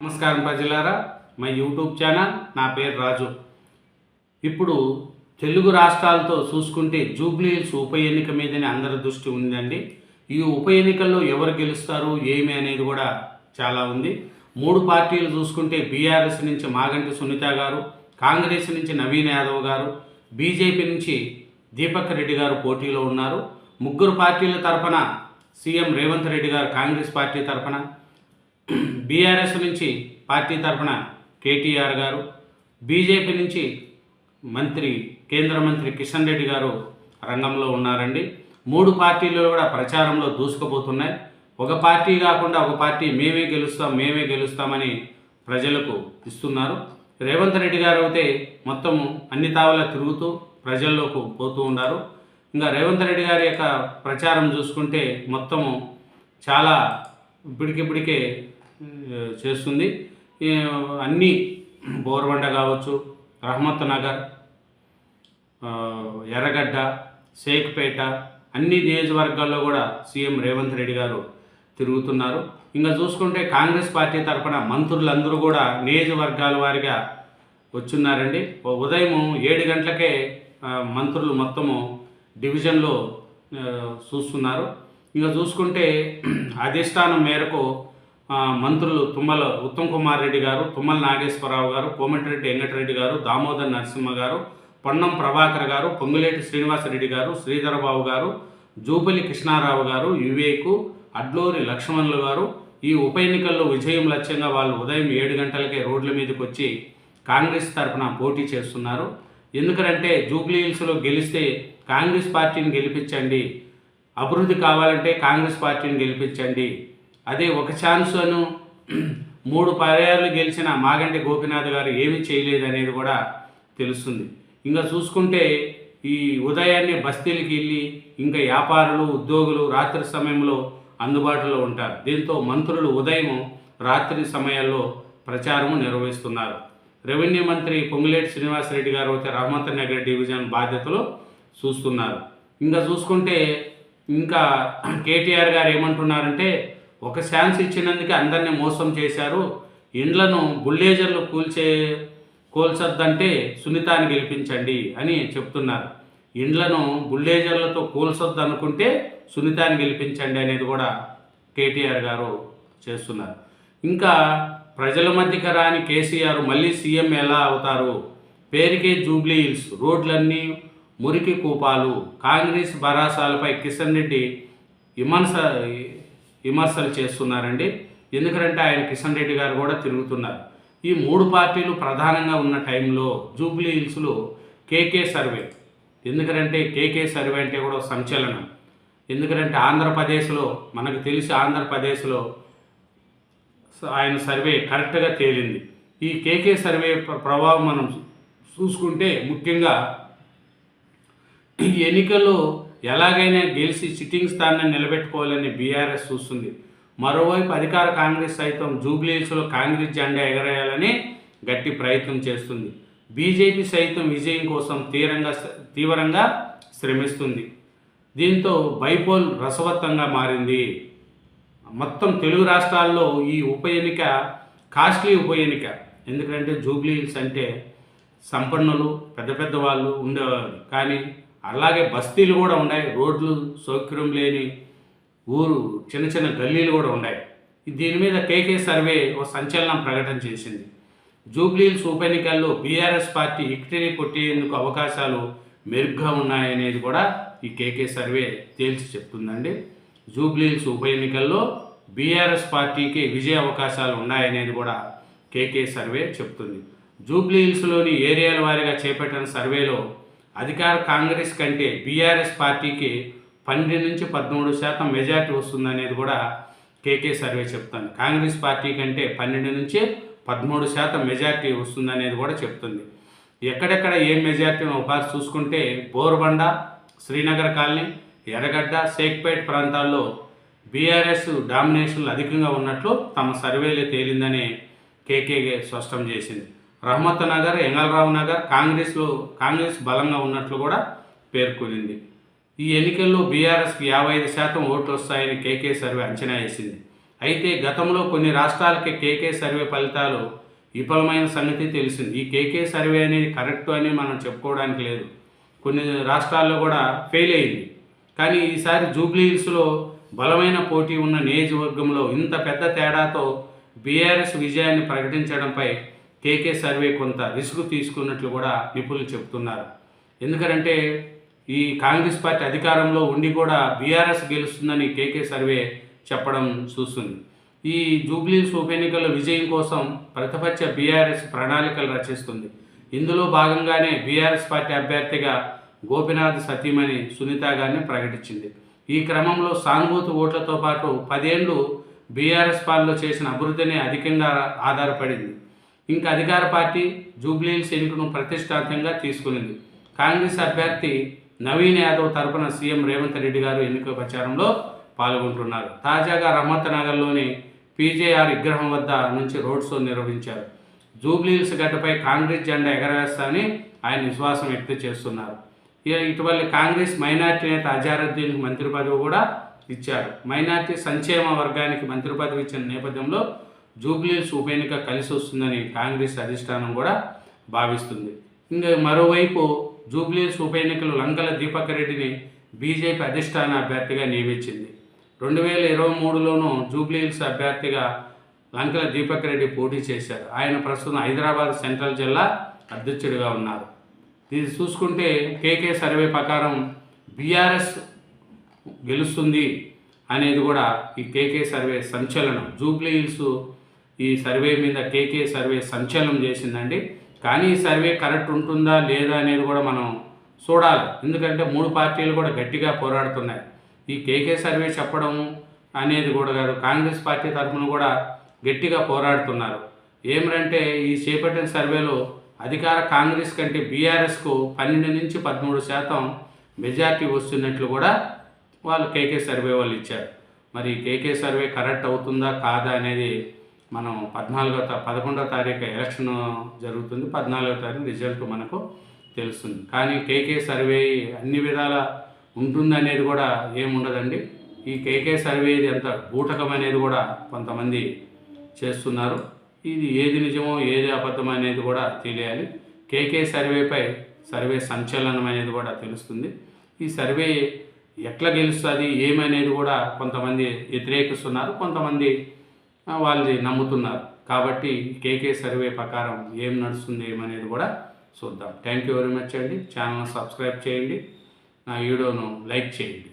నమస్కారం ప్రజలారా. మా యూట్యూబ్ ఛానల్ నా పేరు రాజు. ఇప్పుడు తెలుగు రాష్ట్రాలతో చూసుకుంటే జూబ్లీహిల్స్ ఉప ఎన్నిక మీదనే అందరి దృష్టి ఉందండి. ఈ ఉప ఎన్నికల్లో ఎవరు గెలుస్తారు ఏమి అనేది కూడా చాలా ఉంది. మూడు పార్టీలు చూసుకుంటే బీఆర్ఎస్ నుంచి మాగంటి సునీత గారు కాంగ్రెస్ నుంచి నవీన్ యాదవ్ గారు బీజేపీ నుంచి దీపక్ రెడ్డి గారు పోటీలో ఉన్నారు. ముగ్గురు పార్టీల తరపున సీఎం రేవంత్ రెడ్డి గారు కాంగ్రెస్ పార్టీ తరపున బీఆర్ఎస్ నుంచి పార్టీ తరఫున కేటీఆర్ గారు బీజేపీ నుంచి మంత్రి కేంద్ర మంత్రి కిషన్ రెడ్డి గారు రంగంలో ఉన్నారండి. మూడు పార్టీలు కూడా ప్రచారంలో దూసుకుపోతున్నాయి. ఒక పార్టీ కాకుండా ఒక పార్టీ మేమే గెలుస్తాం మేమే గెలుస్తామని ప్రజలకు ఇస్తున్నారు. రేవంత్ రెడ్డి గారు అయితే మొత్తం అన్ని తావల తిరుగుతూ ప్రజల్లోకి పోతూ ఉన్నారు. ఇంకా రేవంత్ రెడ్డి గారి యొక్క ప్రచారం చూసుకుంటే మొత్తము చాలా ఇప్పటికిప్పటికే చేస్తుంది. అన్నీ బోర్బండ కావచ్చు రహమత్ నగర్ ఎర్రగడ్డ షేక్పేట అన్ని నియోజకవర్గాల్లో కూడా సీఎం రేవంత్ రెడ్డి గారు తిరుగుతున్నారు. ఇంకా చూసుకుంటే కాంగ్రెస్ పార్టీ తరఫున మంత్రులందరూ కూడా నియోజకవర్గాల వారిగా వచ్చున్నారండి. ఉదయం ఏడు గంటలకే మంత్రులు మొత్తము డివిజన్లో చూస్తున్నారు. ఇంకా చూసుకుంటే అధిష్టానం మేరకు మంత్రులు తుమ్మల ఉత్తమ్ కుమార్ రెడ్డి గారు తుమ్మల నాగేశ్వరరావు గారు కోమటిరెడ్డి వెంకటరెడ్డి గారు దామోదర్ నరసింహ గారు పొన్నం ప్రభాకర్ గారు పొంగులేటి శ్రీనివాసరెడ్డి గారు శ్రీధరబాబు గారు జూపల్లి కృష్ణారావు గారు వివేకు అడ్లూరి లక్ష్మణులు గారు. ఈ ఉప ఎన్నికల్లో విజయం లక్ష్యంగా వాళ్ళు ఉదయం ఏడు గంటలకే రోడ్ల మీదకి వచ్చి కాంగ్రెస్ తరఫున పోటీ చేస్తున్నారు. ఎందుకంటే జూబ్లీ హిల్స్లో గెలిస్తే కాంగ్రెస్ పార్టీని గెలిపించండి. అభివృద్ధి కావాలంటే కాంగ్రెస్ పార్టీని గెలిపించండి. అదే ఒక ఛాన్స్ అను మూడు పర్యాలు గెలిచిన మాగంటి గోపినాథ్ గారు ఏమీ చేయలేదు అనేది కూడా తెలుస్తుంది. ఇంకా చూసుకుంటే ఈ ఉదయాన్నే బస్తీలకి వెళ్ళి ఇంకా వ్యాపారులు ఉద్యోగులు రాత్రి సమయంలో అందుబాటులో ఉంటారు. దీంతో మంత్రులు ఉదయం రాత్రి సమయాల్లో ప్రచారము నిర్వహిస్తున్నారు. రెవెన్యూ మంత్రి పొంగులేటి శ్రీనివాసరెడ్డి గారు అయితే రహమత్ నగర్ డివిజన్ బాధ్యతలు చూస్తున్నారు. ఇంకా చూసుకుంటే ఇంకా కేటీఆర్ గారు ఏమంటున్నారంటే ఒక ఛాన్స్ ఇచ్చినందుకే అందరినీ మోసం చేశారు. ఇండ్లను బుల్లేజర్లు కూల్చే కూల్చొద్దంటే సునీతాన్ని గెలిపించండి అని చెప్తున్నారు. ఇండ్లను బుల్లేజర్లతో కూల్చొద్దు అనుకుంటే సునీతాన్ని గెలిపించండి అనేది కూడా కేటీఆర్ గారు చేస్తున్నారు. ఇంకా ప్రజల మధ్యకి రాని కేసీఆర్ మళ్ళీ సీఎం ఎలా అవుతారు? పేరుకే జూబ్లీ హిల్స్ రోడ్లన్నీ మురికి కూపాలు. కాంగ్రెస్ భరాసాలపై కిషన్ రెడ్డి విమర్శ విమర్శలు చేస్తున్నారండి. ఎందుకంటే ఆయన కిషన్ రెడ్డి గారు కూడా తిరుగుతున్నారు. ఈ మూడు పార్టీలు ప్రధానంగా ఉన్న టైంలో జూబ్లీ హిల్స్లో కేకే సర్వే. ఎందుకంటే కేకే సర్వే అంటే కూడా సంచలనం. ఎందుకంటే ఆంధ్రప్రదేశ్లో మనకు తెలిసి ఆంధ్రప్రదేశ్లో ఆయన సర్వే కరెక్ట్గా తేలింది. ఈ కేకే సర్వే ప్రభావం మనం చూసుకుంటే ముఖ్యంగా ఈ ఎన్నికల్లో ఎలాగైనా గెలిచి సిట్టింగ్ స్థానాన్ని నిలబెట్టుకోవాలని బీఆర్ఎస్ చూస్తుంది. మరోవైపు అధికార కాంగ్రెస్ సైతం జూబ్లీహిల్స్లో కాంగ్రెస్ జెండా ఎగరేయాలని గట్టి ప్రయత్నం చేస్తుంది. బీజేపీ సైతం విజయం కోసం తీవ్రంగా తీవ్రంగా శ్రమిస్తుంది. దీంతో బైపోల్ రసవత్తంగా మారింది. మొత్తం తెలుగు రాష్ట్రాల్లో ఈ ఉప ఎన్నిక కాస్ట్లీ ఉప ఎన్నిక. ఎందుకంటే జూబ్లీహిల్స్ అంటే సంపన్నులు పెద్ద పెద్ద వాళ్ళు ఉండేవారు. కానీ అలాగే బస్తీలు కూడా ఉన్నాయి. రోడ్లు సౌకర్యం లేని ఊరు చిన్న చిన్న గల్లీలు కూడా ఉన్నాయి. దీని మీద కేకే సర్వే ఒక సంచలనం ప్రకటన చేసింది. జూబ్లీహిల్స్ ఉప ఎన్నికల్లో బీఆర్ఎస్ పార్టీ ఇక్టిని కొట్టేందుకు అవకాశాలు మెరుగ్గా ఉన్నాయనేది కూడా ఈ కేకే సర్వే తేల్చి చెప్తుందండి. జూబ్లీల్స్ ఉప ఎన్నికల్లో బీఆర్ఎస్ పార్టీకి విజయ అవకాశాలు ఉన్నాయనేది కూడా కేకే సర్వే చెప్తుంది. జూబ్లీ హిల్స్లోని ఏరియాల వారీగా చేపట్టిన సర్వేలో అధికార కాంగ్రెస్ కంటే బీఆర్ఎస్ పార్టీకి పన్నెండు నుంచి పదమూడు శాతం మెజార్టీ వస్తుందనేది కూడా కేకే సర్వే చెప్తుంది. కాంగ్రెస్ పార్టీ కంటే పన్నెండు నుంచి పదమూడు శాతం మెజార్టీ వస్తుందనేది కూడా చెప్తుంది. ఎక్కడెక్కడ ఏ మెజార్టీ ఒకసారి చూసుకుంటే బోర్బండ శ్రీనగర్ కాలనీ ఎర్రగడ్డ షేక్పేట్ ప్రాంతాల్లో బీఆర్ఎస్ డామినేషన్లు అధికంగా ఉన్నట్లు తమ సర్వేలో తేలిందని కేకే స్పష్టం చేసింది. రహమత్ నగర్ ఎంగళరావు నగర్ కాంగ్రెస్లో కాంగ్రెస్ బలంగా ఉన్నట్లు కూడా పేర్కొనింది. ఈ ఎన్నికల్లో బీఆర్ఎస్కి యాభై ఐదు శాతం ఓట్లు వస్తాయని కేకే సర్వే అంచనా వేసింది. అయితే గతంలో కొన్ని రాష్ట్రాలకి కేకే సర్వే ఫలితాలు విఫలమైన సంగతి తెలిసింది. ఈ కేకే సర్వే అనేది కరెక్ట్ అని మనం చెప్పుకోవడానికి లేదు. కొన్ని రాష్ట్రాల్లో కూడా ఫెయిల్ అయింది. కానీ ఈసారి జూబ్లీ హిల్స్లో బలమైన పోటీ ఉన్న నియోజకవర్గంలో ఇంత పెద్ద తేడాతో బీఆర్ఎస్ విజయాన్ని ప్రకటించడంపై కేకే సర్వే కొంత రిస్క్ తీసుకున్నట్లు కూడా నిపుణులు చెబుతున్నారు. ఎందుకంటే ఈ కాంగ్రెస్ పార్టీ అధికారంలో ఉండి కూడా బీఆర్ఎస్ గెలుస్తుందని కేకే సర్వే చెప్పడం చూస్తుంది. ఈ జూబ్లీస్ ఉప ఎన్నికల విజయం కోసం ప్రతిపక్ష బీఆర్ఎస్ ప్రణాళికలు రచిస్తుంది. ఇందులో భాగంగానే బీఆర్ఎస్ పార్టీ అభ్యర్థిగా గోపినాథ్ సతీమణి సునీత గారిని ప్రకటించింది. ఈ క్రమంలో సానుభూతి ఓట్లతో పాటు పదేళ్ళు బీఆర్ఎస్ పాలనలో చేసిన అభివృద్ధిని అధికంగా ఆధారపడింది. ఇంకా అధికార పార్టీ జూబ్లీ ఎన్నికను ప్రతిష్టాత్మకంగా తీసుకునింది. కాంగ్రెస్ అభ్యర్థి నవీన్ యాదవ్ తరపున సీఎం రేవంత్ రెడ్డి గారు ఎన్నికల ప్రచారంలో పాల్గొంటున్నారు. తాజాగా రహమత్ నగర్లోని పీజేఆర్ విగ్రహం వద్ద నుంచి రోడ్ షో నిర్వహించారు. జూబ్లీహిల్స్ గడ్డపై కాంగ్రెస్ జెండా ఎగరవేస్తానని ఆయన విశ్వాసం వ్యక్తం చేస్తున్నారు. ఇక ఇటీవల కాంగ్రెస్ మైనార్టీ నేత అజారుద్దీన్కి మంత్రి పదవి కూడా ఇచ్చారు. మైనార్టీ సంక్షేమ వర్గానికి మంత్రి పదవి ఇచ్చిన నేపథ్యంలో జూబ్లీస్ ఉప ఎన్నిక కలిసి వస్తుందని కాంగ్రెస్ అధిష్టానం కూడా భావిస్తుంది. ఇంకా మరోవైపు జూబ్లీస్ ఉప ఎన్నికలు లంకల దీపక్ రెడ్డిని బీజేపీ అధిష్టాన అభ్యర్థిగా నియమించింది. రెండు వేల ఇరవై మూడులోనూ జూబ్లీహిల్స్ అభ్యర్థిగా లంకల దీపక్ రెడ్డి పోటీ చేశారు. ఆయన ప్రస్తుతం హైదరాబాద్ సెంట్రల్ జిల్లా అధ్యక్షుడిగా ఉన్నారు. ఇది చూసుకుంటే కేకే సర్వే ప్రకారం బీఆర్ఎస్ గెలుస్తుంది అనేది కూడా ఈ కేకే సర్వే సంచలనం. జూబ్లీ హిల్స్ ఈ సర్వే మీద కేకే సర్వే సంచలనం చేసిందండి. కానీ ఈ సర్వే కరెక్ట్ ఉంటుందా లేదా అనేది కూడా మనం చూడాలి. ఎందుకంటే మూడు పార్టీలు కూడా గట్టిగా పోరాడుతున్నాయి. ఈ కేకే సర్వే చెప్పడం అనేది కూడా కాదు కాంగ్రెస్ పార్టీ తరఫున కూడా గట్టిగా పోరాడుతున్నారు. ఏమిటంటే ఈ చేపట్టిన సర్వేలో అధికార కాంగ్రెస్ కంటే బీఆర్ఎస్కు పన్నెండు నుంచి పదమూడు శాతం మెజార్టీ వస్తున్నట్లు కూడా వాళ్ళు కేకే సర్వే వాళ్ళు ఇచ్చారు. మరి కేకే సర్వే కరెక్ట్ అవుతుందా కాదా అనేది మనం పద్నాలుగో పదకొండో తారీఖు ఎలక్షన్ జరుగుతుంది. పద్నాలుగో తారీఖు రిజల్ట్ మనకు తెలుస్తుంది. కానీ కేకే సర్వే అన్ని విధాల ఉంటుంది అనేది కూడా ఏముండదండి. ఈ కేకే సర్వే ఇది ఎంత బూటకం అనేది కూడా కొంతమంది చేస్తున్నారు. ఇది ఏది నిజమో ఏది అబద్ధం అనేది కూడా తెలియాలి. కేకే సర్వేపై సర్వే సంచలనం అనేది కూడా తెలుస్తుంది. ఈ సర్వే ఎట్లా గెలుస్తుంది ఏమనేది కూడా కొంతమంది వ్యతిరేకిస్తున్నారు. కొంతమంది వాళ్ళు వాళ్ళది నమ్ముతున్నారు. కాబట్టి కేకే సర్వే ప్రకారం ఏం నడుస్తుంది ఏమనేది కూడా చూద్దాం. థ్యాంక్ యూ వెరీ మచ్ అండి. ఛానల్ సబ్స్క్రైబ్ చేయండి. నా వీడియోను లైక్ చేయండి.